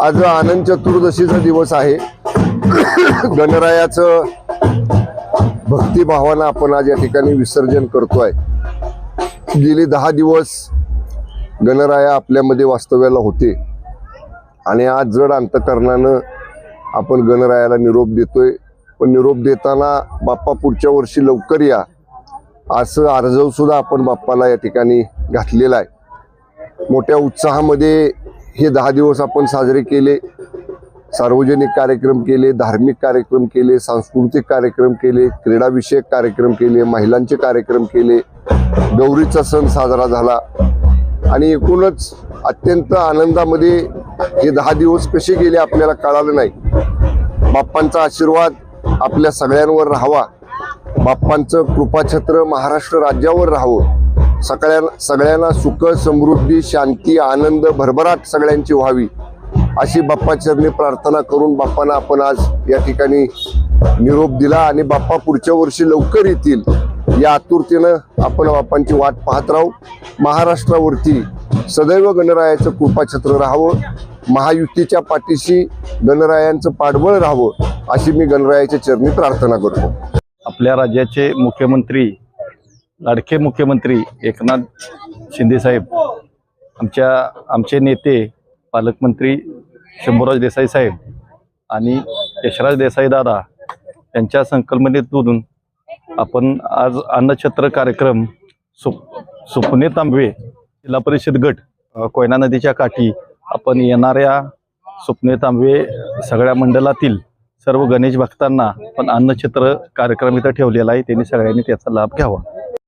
आज आनंद चतुर्दशीचा दिवस आहे. गणरायाचं भक्तिभावानं आपण आज या ठिकाणी विसर्जन करतोय. गेली दहा दिवस गणराया आपल्यामध्ये वास्तव्याला होते. आणि आज जड अंतकरणानं आपण गणरायाला निरोप देतोय. पण निरोप देताना बाप्पा पुढच्या वर्षी लवकर या. असं अर्जवसुद्धा आपण बाप्पाला या ठिकाणी घातलेला आहे. मोठ्या उत्साहामध्ये हे दहा दिवस आपण साजरे केले सार्वजनिक कार्यक्रम केले धार्मिक कार्यक्रम केले सांस्कृतिक कार्यक्रम केले क्रीडाविषयक कार्यक्रम केले महिलांचे कार्यक्रम केले गौरीचा सण साजरा झाला. आणि एकूणच अत्यंत आनंदामध्ये हे दहा दिवस कसे गेले आपल्याला कळालं नाही. बाप्पांचा आशीर्वाद आपल्या सगळ्यांवर राहावा. बाप्पांचं कृपाछत्र महाराष्ट्र राज्यावर राहावं. सगळ्या सगळ्यांना सुख समृद्धी शांती आनंद भरभराट सगळ्यांची व्हावी अशी बाप्पाचरणी प्रार्थना करून बाप्पांना आपण आज या ठिकाणी निरोप दिला आणि बाप्पा पुढच्या वर्षी लवकर येतील या आतुरतेनं आपण बाप्पांची वाट पाहत राहू. महाराष्ट्रावरती सदैव गणरायाचं कृपाछत्र राहावं. महायुतीच्या पाठीशी गणरायांचं पाठबळ राहावं अशी मी गणरायाच्या चरणी प्रार्थना करतो. आपल्या राज्याचे मुख्यमंत्री लाडके मुख्यमंत्री एकनाथ शिंदेसाहेब आमच्या आमचे नेते पालकमंत्री शंभूराज देसाई साहेब आणि यशराज देसाई दादा यांच्या संकल्पनेतून आपण आज अन्नछत्र कार्यक्रम सु सुपने तांबवे जिल्हा परिषद गट कोयना नदीच्या काठी आपण येणाऱ्या सुपने तांबवे सगळ्या मंडळातील सर्व गणेश भक्तांना पण अन्नछत्र कार्यक्रम इथं ठेवलेला आहे. त्यांनी सगळ्यांनी त्याचा लाभ घ्यावा.